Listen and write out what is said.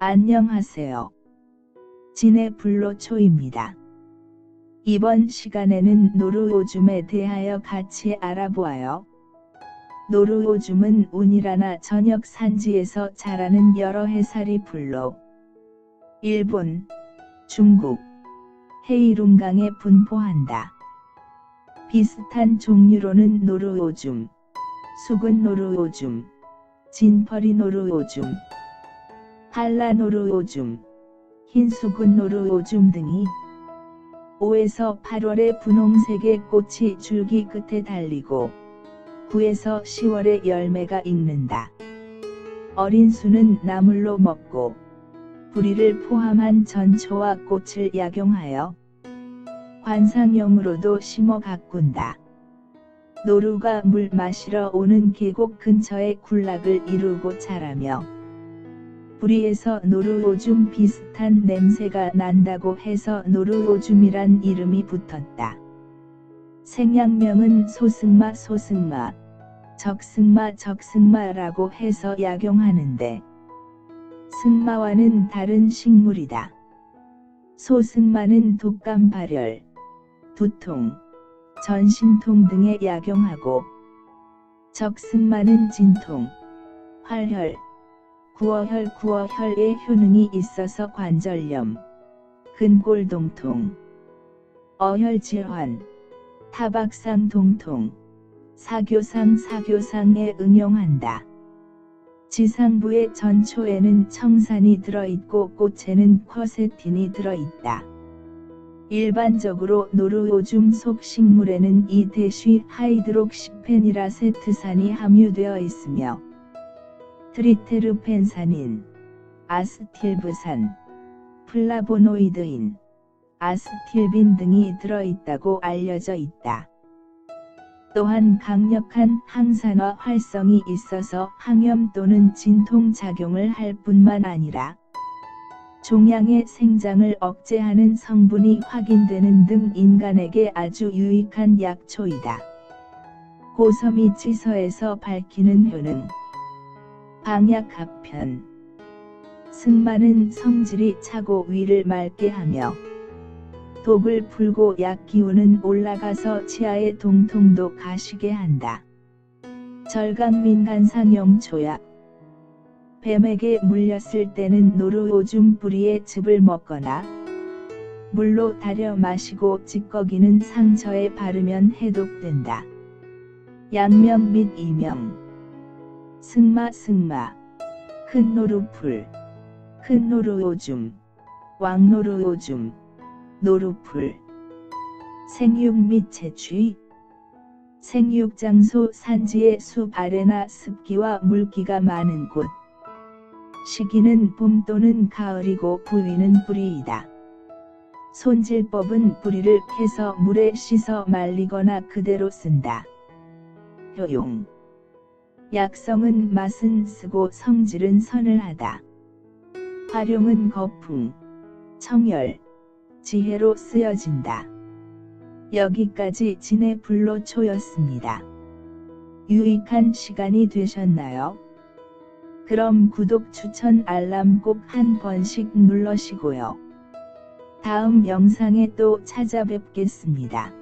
안녕하세요. 진의 불로초입니다. 이번 시간에는 노루오줌에 대하여 같이 알아보아요. 노루오줌은 운이라나 전역 산지에서 자라는 여러 해살이 불로 일본, 중국, 헤이룽강에 분포한다. 비슷한 종류로는 노루오줌, 수군 노루오줌, 진퍼리 노루오줌, 한라 노루오줌, 흰수군 노루오줌 등이 5에서 8월에 분홍색의 꽃이 줄기 끝에 달리고 9에서 10월에 열매가 익는다. 어린 수는 나물로 먹고 뿌리를 포함한 전초와 꽃을 약용하여 관상용으로도 심어 가꾼다. 노루가 물 마시러 오는 계곡 근처에 군락을 이루고 자라며 뿌리에서 노루오줌 비슷한 냄새가 난다고 해서 노루오줌이란 이름이 붙었다. 생양명은 소승마 소승마, 적승마 적승마라고 해서 약용하는데 승마와는 다른 식물이다. 소승마는 독감 발열, 두통, 전신통 등에 약용하고 적승마는 진통, 활혈, 구어혈 구어혈의 효능이 있어서 관절염, 근골동통, 어혈질환, 타박상 동통, 사교상 사교상에 응용한다. 지상부의 전초에는 청산이 들어있고 꽃에는 쿼세틴이 들어있다. 일반적으로 노루오줌 속 식물에는 이 대쉬 하이드록시펜이라세트산이 함유되어 있으며 트리테르펜산인, 아스틸브산, 플라보노이드인, 아스틸빈 등이 들어있다고 알려져 있다. 또한 강력한 항산화 활성이 있어서 항염 또는 진통 작용을 할 뿐만 아니라 종양의 생장을 억제하는 성분이 확인되는 등 인간에게 아주 유익한 약초이다. 고섬이 치서에서 밝히는 효능 방약 합편 승마는 성질이 차고 위를 맑게 하며 독을 풀고 약 기운은 올라가서 치아의 동통도 가시게 한다. 절강민간상용 초약 뱀에게 물렸을 때는 노루 오줌 뿌리의 즙을 먹거나 물로 달여 마시고 찌꺼기는 상처에 바르면 해독된다. 양명 및 이명 승마 승마. 큰 노루풀. 큰 노루오줌. 왕노루오줌. 노루풀. 생육 및 채취. 생육 장소 산지의 숲 아래나 습기와 물기가 많은 곳. 시기는 봄 또는 가을이고 부위는 뿌리이다. 손질법은 뿌리를 캐서 물에 씻어 말리거나 그대로 쓴다. 효용 약성은 맛은 쓰고 성질은 서늘하다. 활용은 거풍, 청열, 지혜로 쓰여진다. 여기까지 진의 불로초였습니다. 유익한 시간이 되셨나요? 그럼 구독 추천 알람 꼭 한 번씩 눌러시고요. 다음 영상에 또 찾아뵙겠습니다.